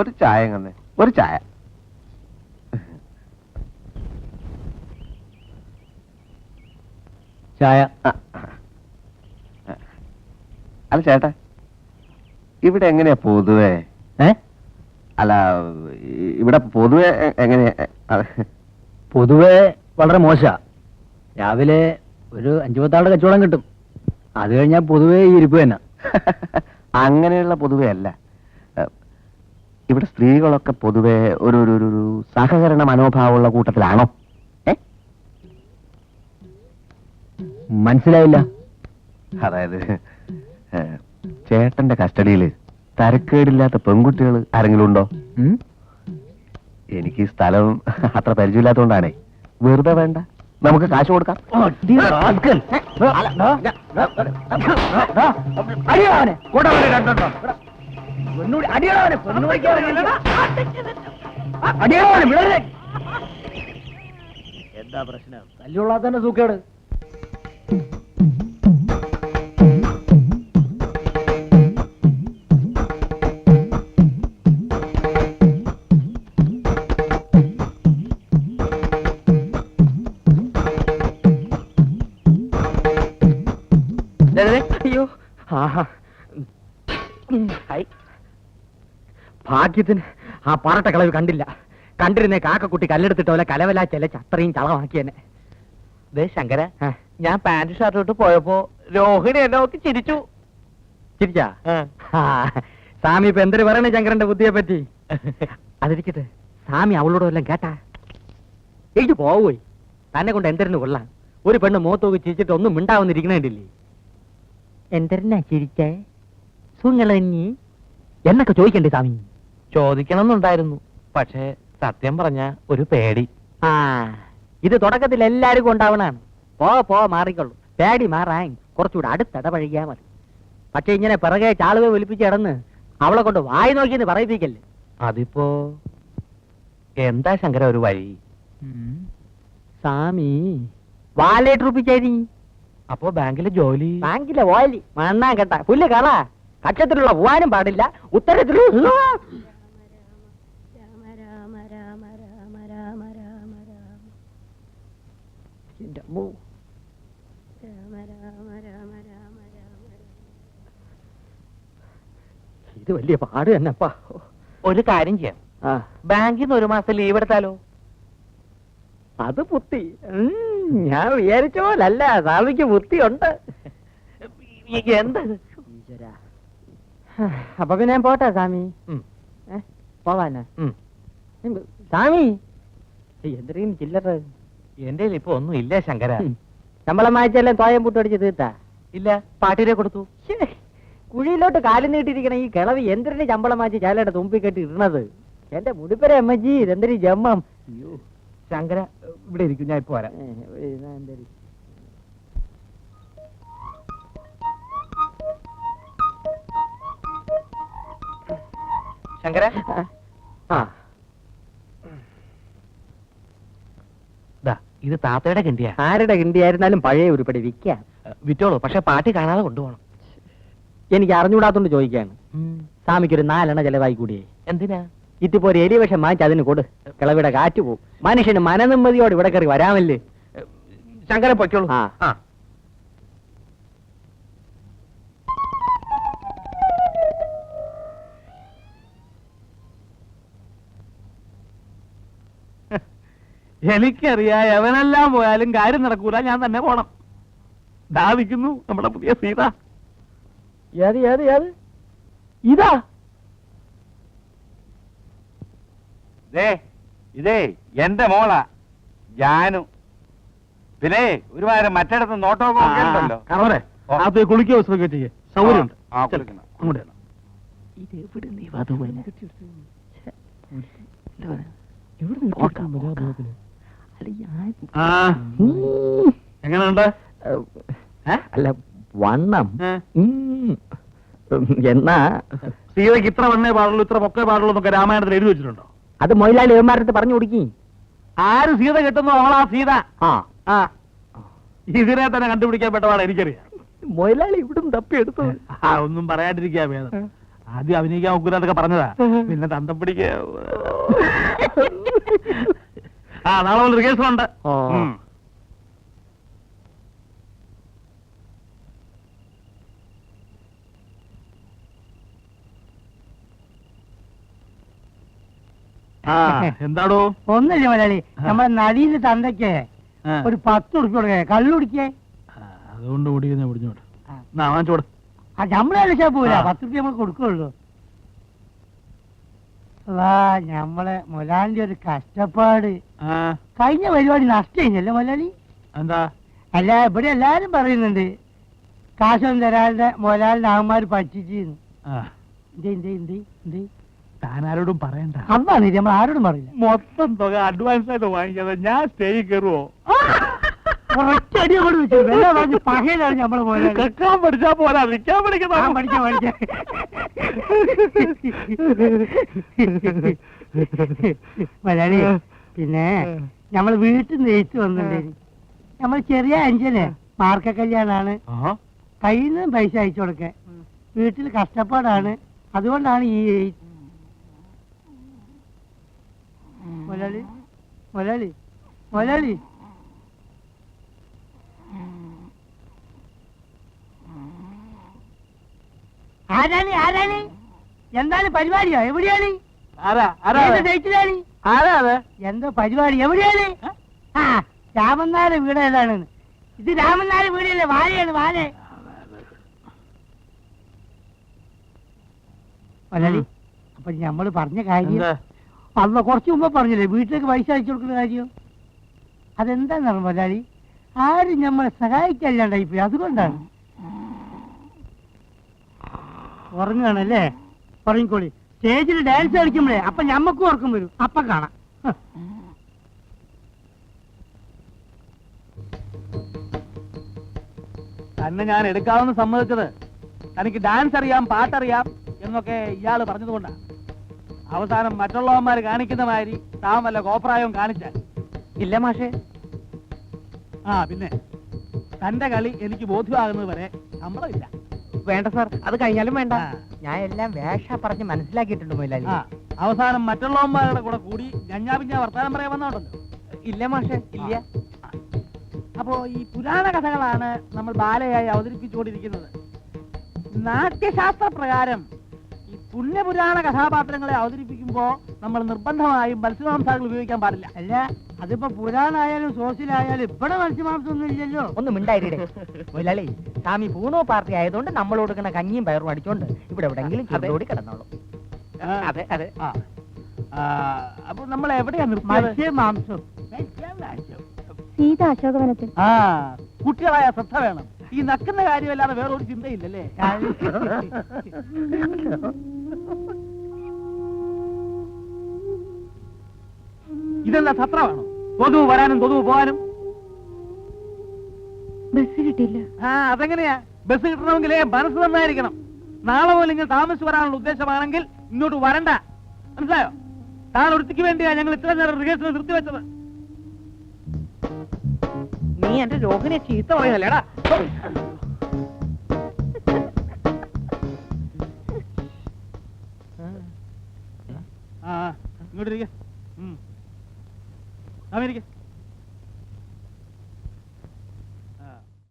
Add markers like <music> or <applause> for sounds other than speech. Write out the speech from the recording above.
ഒരു ചായ അങ്ങനെ ഒരു ചായ. ചായ. അല്ല ചേട്ടാ ഇവിടെ എങ്ങനെയാ പൊതുവേ? ഏ? അല്ല ഇവിടെ പൊതുവെ എങ്ങനെയാ? പൊതുവെ വളരെ മോശ. രാവിലെ ഒരു അഞ്ചു പത്താളുടെ കച്ചവടം കിട്ടും. അത് കഴിഞ്ഞാൽ പൊതുവെ ഈ ഇരിപ്പ് തന്നെ. <laughs> അങ്ങനെയുള്ള പൊതുവെ അല്ല. ഇവിടെ സ്ത്രീകളൊക്കെ പൊതുവെ ഒരു ഒരു ഒരു- സഹകരണ മനോഭാവമുള്ള കൂട്ടത്തിലാണോ മനസ്സിലായില്ല അതായത് ചേട്ടന്റെ കസ്റ്റഡിയിൽ തരക്കേടില്ലാത്ത പെൺകുട്ടികൾ ആരെങ്കിലും ഉണ്ടോ എനിക്ക് സ്ഥലം അത്ര പരിചയമില്ലാത്തതുകൊണ്ടാണേ വെറുതെ വേണ്ട നമുക്ക് കാശ് കൊടുക്കാം അടി റാസ്കൽ. അല്ല, ദാ, ദാ, ദാ, ദാ, ദാ, അടിയടാ അവനെ. കൊണ്ടുവരട്ടെ രണ്ടെണ്ണം. എന്താ പ്രശ്നം? തല്ലുകൊള്ളാത്തന്നെ സൂക്കേട്. അയ്യോ. ആഹാ. ഹായ് ഹൈ. ഭാഗ്യത്തിന് ആ പാറട്ട കളവ് കണ്ടില്ല. കണ്ടിരുന്നേ കാക്കക്കുട്ടി കല്ലെടുത്തിട്ട് പോലെ കലവലാ ചെലച്ച് അത്രയും ചളമാക്കിയെന്നെ ദേ ശങ്കര ഞാൻ പാന്റ് ഷർട്ട് ഇട്ട് പോയപ്പോ രോഹിണി എന്നെ നോക്കി ചിരിച്ചു. ചിരിച്ചാ? സ്വാമി ഇപ്പൊ എന്തൊരു പറയണേ ശങ്കരന്റെ ബുദ്ധിയെ പറ്റി? അതിരിക്കട്ടെ സ്വാമി അവളോട് വല്ലതും കേട്ടാ? എനിക്ക് പോവുപോയി തന്നെ കൊണ്ട് എന്തെരുന്ന് കൊള്ളാം? ഒരു പെണ്ണ് മൂത്തോക്ക് ചിരിച്ചിട്ട് ഒന്നും മിണ്ടാവുന്നിരിക്കണേണ്ടില്ലേ? എന്തെന്നാ ചിരിച്ചേ? സുങ്ങളഞ്ഞി എന്നൊക്കെ ചോദിക്കണ്ടേ സ്വാമി? ചോദിക്കണമെന്നുണ്ടായിരുന്നു. പക്ഷേ സത്യം പറഞ്ഞ ഒരു പേടി. ആ. ഇത് തുടക്കത്തിൽ എല്ലാവർക്കും ഉണ്ടാവണാണ് പോ പോ മാറിക്കൊള്ളു. പേടി മാറാൻ കുറച്ചുകൂടെ അടുത്തിടപഴകിയാ മതി. പക്ഷെ ഇങ്ങനെ പിറകെ ചാളുവെ ഒലിപ്പിച്ച് കിടന്ന് അവളെ കൊണ്ട് വായി നോക്കിയെന്ന് പറയിപ്പിക്കല്ലേ? അതിപ്പോ എന്താ ശങ്കര ഒരു വഴി? സ്വാമി വാലേട്ട് റുപ്പിച്ചേരി അപ്പോ ബാങ്കിലെ ജോലി? ബാങ്കിലെ ഓലി മണ്ണാൻ കേട്ട പുല്ല് കള. കക്ഷത്തിലുള്ള പോവാനും പാടില്ല. ഉത്തരത്തിലുള്ള രാമ ഇത് വലിയ പാട് തന്നെപ്പാ. ഒരു കാര്യം ചെയ്യാം. ആ. ബാങ്കിൽ നിന്ന് ഒരു മാസം ലീവ് എടുത്താലോ? അത് ബുദ്ധി. ഞാൻ വിചാരിച്ച പോലല്ല. സ്വാമിക്ക് ബുദ്ധിയുണ്ട്. ഉണ്ട് ഇത്? അപ്പൊ പിന്നെ ഞാൻ പോട്ടെ സ്വാമി. ഏ, പോവാനാ. സാമി സ്വാമി എന്തെങ്കിലും ചില്ലറ. എന്റെ ഇപ്പൊ ഒന്നും ഇല്ല ശങ്കര. നമ്മളെ ശമ്പളം വായിച്ചെല്ലാം തോയം പൂട്ടടിച്ച് തീർത്താ? ഇല്ല പാട്ടിരെ കൊടുത്തു. കുഴിയിലോട്ട് കാലം നീട്ടിയിരിക്കണ ഈ കിളവി എന്തിനു ശമ്പളം വായിച്ച് ചാലയുടെ തുമ്പി കെട്ടി ഇടണത്? എന്റെ മുടിപ്പര അമ്മജി ഇതെന്തൊരു ജമ്മം? ശങ്കര ഇവിടെ ഇരിക്കും ഞാൻ ഇപ്പൊ വരാം. ശങ്കര? ആ ദാ ഇത് താത്തയുടെ കിണ്ടിയാ ആരുടെ കിണ്ടിയായിരുന്നാലും പഴയ ഉരുപ്പടി വിൽക്കാം. വിറ്റോളൂ പക്ഷെ പാട്ട് കാണാതെ കൊണ്ടുപോകണം. എനിക്ക് അറിഞ്ഞുകൂടാത്തോണ്ട് ചോദിക്കാണ് സ്വാമിക്ക് ഒരു നാലെണ്ണ ചെലവായി കൂടിയേ. എന്തിനാ? ഇതിപ്പോ ഒരു എലി വിഷം വാങ്ങിച്ച് അതിന് കൊടു. കിളവിടെ കാറ്റ് പോകും മനുഷ്യന് മനനിമ്മതിയോട് ഇവിടെ കയറി വരാമല്ലേ? ശങ്കര പൊയ്ക്കോളൂ. ആ. എനിക്കറിയാം എവനെല്ലാം പോയാലും കാര്യം നടക്കൂല. ഞാൻ തന്നെ പോണം. ദാവിക്കുന്നു നമ്മുടെ പുതിയ സീത. ഏത് ഏത് ഏത്? ഇതാ. ദേ ഇതേ എന്റെ മോളാ ജാനു. പിന്നെ ഒരുമാതിരി മറ്റിടത്ത് നോട്ടമൊക്കെ കുളിക്കോ ഉണ്ടല്ലോ. അത് കുളിക്കുക ചെയ്യേ സൗകര്യമുണ്ട്. ആ, ചെൽ, കുളിക്കണം. അങ്ങോട്ട് ചെല്ലാം. ആ എങ്ങനെയുണ്ട് അല്ല വണ്ണം. എന്നാ? സീതയ്ക്ക് ഇത്ര വണ്ണേ പാടുള്ളൂ ഇത്ര പൊക്കേ പാടുള്ളൂ എന്നൊക്കെ രാമായണത്തിൽ എഴുതി വെച്ചിട്ടുണ്ടോ? അത് മൊയിലാളി ഏമാരുടെ പറഞ്ഞു കൊടുക്കി. ആര് സീത കിട്ടുന്നു? അവളാ സീത. ആ. ആ. ഇതിനെ തന്നെ കണ്ടുപിടിക്കാൻ പെട്ടവാണ് എനിക്കറിയാം. മൊയിലാളി ഇവിടും തപ്പി എടുത്തു ആ ഒന്നും പറയാണ്ടിരിക്കാ വേദം ആദ്യം അഭിനയിക്കാൻ എന്നൊക്കെ പറഞ്ഞതാ. പിന്നെ തന്തം പിടിക്ക ആ നാളെ വന്നൊരു കേസുണ്ട്. <laughs> എന്താടോ? ഒന്നില്ല മലയാളി നമ്മുടെ നടീന്റെ തന്തയ്ക്ക് ഒരു പത്ത് ഉറുപ്പ് കൊടുക്കേ. കള്ളു കുടിക്കേ. അതുകൊണ്ട് ഓടിക്കുന്ന പിടിച്ചോട്ട് ആ. നമ്മളെ കളിച്ചാ പോരാ. പത്ത് ഉറുപ്പ് നമ്മൾ കൊടുക്കുള്ളൂ. വാ ഞമ്മളെ മൊലാലിന്റെ ഒരു കഷ്ടപ്പാട്. കഴിഞ്ഞ പരിപാടി നഷ്ടല്ലേ മൊലാലി? എന്താ? അല്ല ഇവിടെ എല്ലാരും പറയുന്നുണ്ട്. കാശം തരാതെ മൊലാലിന്റെ ആമാര് പറ്റിച്ചിന്ന് താൻ ആരോടും പറയണ്ട. അന്നാണ് നമ്മൾ ആരോടും പറയില്ല. മൊത്തം തുക അഡ്വാൻസ് ആയിട്ട് വാങ്ങിക്കാതെ ഞാൻ സ്റ്റേജിൽ കയറുവോ ഒറ്റ അടി അങ്ങോട്ട് വെച്ചു. വെള്ളം പറഞ്ഞ് പകയിലാണ് നമ്മളെ മൊലാലി കക്കാൻ പഠിച്ചാ പോരാ. നിൽക്കാൻ ആ, പഠിക്കുന്ന പഠിക്കാൻ പഠിക്കാം. മലയാളി പിന്നെ നമ്മൾ വീട്ടിൽ നിന്ന് എഴുത്ത് വന്നിട്ടുണ്ടായിരുന്നു നമ്മൾ ചെറിയ അഞ്ചന് മാർക്ക കല്യാണാണ്. കയ്യിൽ നിന്ന് പൈസ അയച്ചു കൊടുക്കാൻ. വീട്ടിൽ കഷ്ടപ്പാടാണ്. അതുകൊണ്ടാണ് ഈ മുലളി മുലളി മലയാളി മലയാളി ആരാണ്? ആരാണ്? എന്താണ് പരിപാടിയോ? എവിടെയാണ്? എന്തോ പരിപാടി? എവിടെയാണ്? ആ രാമനാര വീട് ഏതാണ്? ഇത് രാമനാര വീടല്ലേ? വാഴയാണ് വാഴ. മലയാളി അപ്പൊ നമ്മൾ പറഞ്ഞ കാര്യം? അന്ന് കുറച്ച് മുമ്പ് പറഞ്ഞില്ലേ വീട്ടിലേക്ക് പൈസ അയച്ചു കൊടുക്കുന്ന കാര്യം? അതെന്താണെന്ന് മലയാളി? ആരും നമ്മളെ സഹായിക്കല്ലാണ്ടായി പോയി അതുകൊണ്ടാണ് ഉറങ്ങുകയാണല്ലേ? ഉറങ്ങിക്കോളി സ്റ്റേജിൽ ഡാൻസ് കളിക്കുമ്പോഴേ അപ്പൊ ഞമ്മക്കും ഉറക്കം വരും. അപ്പൊ കാണാം. തന്നെ ഞാൻ എടുക്കാമെന്ന് സമ്മതിച്ചത്. തനിക്ക് ഡാൻസ് അറിയാം പാട്ടറിയാം എന്നൊക്കെ ഇയാൾ പറഞ്ഞതുകൊണ്ടാണ് അവസാനം മറ്റുള്ളവന്മാർ കാണിക്കുന്ന മാതിരി താൻ വല്ല കോപ്രായവും കാണിച്ചാൽ. ഇല്ല മാഷേ. ആ പിന്നെ. തന്റെ കളി എനിക്ക് ബോധ്യമാകുന്നത് വരെ ശമ്പളമില്ല വേണ്ട സാർ അത് കഴിഞ്ഞാലും വേണ്ട. ഞാൻ എല്ലാം വേഷ പറഞ്ഞ് മനസ്സിലാക്കിയിട്ടുണ്ട് മൊയിലാലി. ആ അവസാനം മറ്റുള്ളവന്മാരുടെ കൂടെ കൂടി ഞഞ്ഞാ പിഞ്ഞാ വർത്താനം പറയാൻ വന്നോണ്ടല്ലോ. ഇല്ല മാഷെ ഇല്ല. അപ്പോ ഈ പുരാണ കഥകളാണ് നമ്മൾ ബാലയായി അവതരിപ്പിച്ചുകൊണ്ടിരിക്കുന്നത്. നാട്യശാസ്ത്ര പ്രകാരം പുണ്യപുരാണ കഥാപാത്രങ്ങളെ അവതരിപ്പിക്കുമ്പോ നമ്മൾ നിർബന്ധമായും മത്സ്യമാംസങ്ങൾ ഉപയോഗിക്കാൻ പാടില്ല. അല്ല അതിപ്പോ പുരാണായാലും സോസിലായാലും ഇവിടെ മത്സ്യമാംസം ഒന്നും ഇല്ലല്ലോ. ഒന്ന് മിണ്ടായിരേ മൊയിലാളി സ്വാമി പൂണോ പാർട്ടി ആയതുകൊണ്ട് നമ്മൾ കൊടുക്കുന്ന കഞ്ഞിയും പയറും അടിച്ചോണ്ട് ഇവിടെ എവിടെങ്കിലും ചൂടോടി കിടന്നോളൂ. അതെ അതെ. അപ്പൊ നമ്മൾ എവിടെയാണ് മത്സ്യമാംസം. സീത അശോകവനത്തിൽ ആ കുട്ടികളായ ശ്രദ്ധ വേണം. ഈ നക്കുന്ന കാര്യമല്ലാതെ വേറെ ഒരു ചിന്തയില്ലല്ലേ <laughs> ഇതെന്താ സത്രമാണോ? കൊതുവ് വരാനും കൊതുവ് പോകാനും ബസ് കിട്ടില്ല ആ അതെങ്ങനെയാ? ബസ് കിട്ടണമെങ്കിൽ മനസ്സ് നന്നായിരിക്കണം. നാളെ പോലെ നിങ്ങൾ താമസിച്ച് വരാനുള്ള ഉദ്ദേശമാണെങ്കിൽ ഇങ്ങോട്ട് വരണ്ട. മനസ്സിലായോ? താൻ ഒരുത്തിക്ക് വേണ്ടിയാ ഞങ്ങൾ ഇത്ര നേരം റിഹേഴ്സൽ നിർത്തി വെച്ചത്. നീ എന്റെ രോഹിനെ ചീത്ത പറയുന്നല്ലേടാ ആ ഇങ്ങോട്ടിരിക്കാം. അമേരിക്ക.